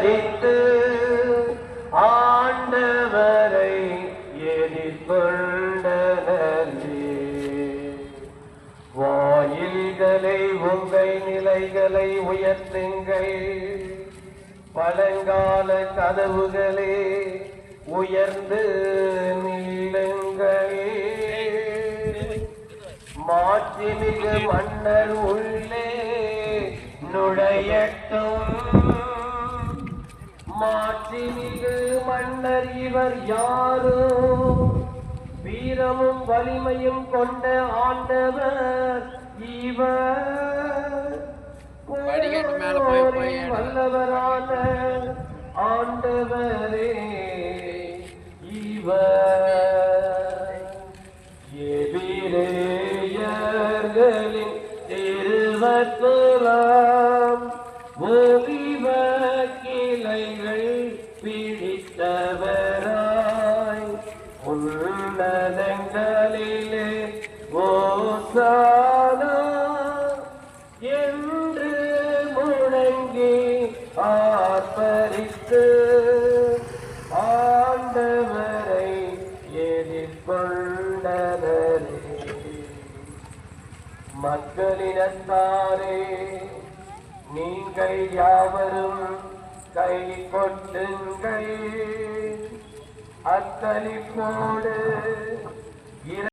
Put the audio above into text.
அரித்து ஆண்டவரை எதிர்கொண்டனே வாயில்களை உங்கள் நிலைகளை உயர்த்துங்கள். பழங்கால கதவுகளே உயர்ந்து நில்லுங்கள் மாட்சிமிகு மன்னர் உள்ளே நுழையட்டும். மாட்சிமிகு மன்னர் இவர் யாரோ வீரமும் வலிமையும் கொண்ட ஆண்டவர் இவர். வல்லவரான ஆண்டவரே இவர். எபிரேயர்களின் திருவத்துலாம் கிளைகள் பிடித்தவராய் உள்ளதங்களிலே ஓசானா என்று முழங்கி ஆர்ப்பரித்து ஆண்டவரை எதிர்கொண்டனரே மக்களினத்தாரே நீங்கள் யாவரும் கை கொட்டுங்கள் அத்தளிப்போடு